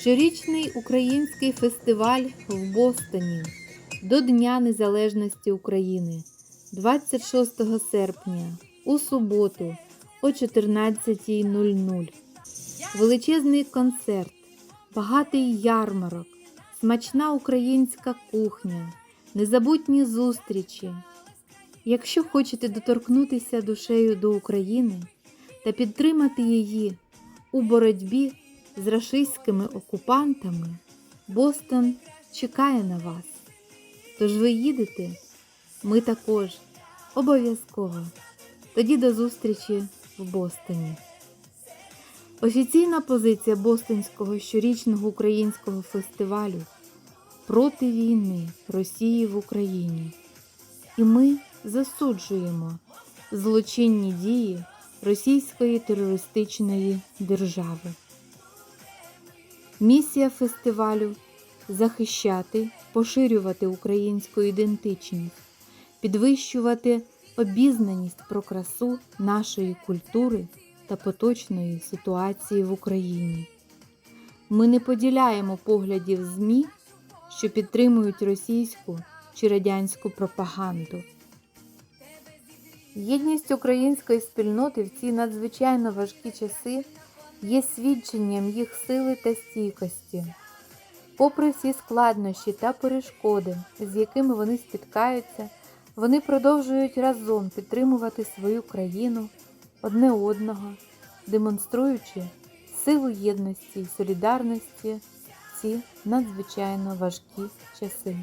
Щорічний український фестиваль в Бостоні до Дня Незалежності України 26 серпня у суботу о 14.00. Величезний концерт, багатий ярмарок, смачна українська кухня, незабутні зустрічі. Якщо хочете доторкнутися душею до України та підтримати її у боротьбі з рашистськими окупантами, Бостон чекає на вас. Тож ви їдете? Ми також обов'язково. Тоді до зустрічі в Бостоні. Офіційна позиція Бостонського щорічного українського фестивалю проти війни Росії в Україні. І ми засуджуємо злочинні дії Російської терористичної держави. Місія фестивалю захищати, поширювати українську ідентичність, підвищувати обізнаність про красу нашої культури та поточної ситуації в Україні. Ми не поділяємо поглядів ЗМІ, що підтримують російську чи радянську пропаганду. Єдність української спільноти в ці надзвичайно важкі часи є свідченням їх сили та стійкості. Попри всі складнощі та перешкоди, з якими вони спіткаються, вони продовжують разом підтримувати свою країну одне одного, демонструючи силу єдності і солідарності в ці надзвичайно важкі часи.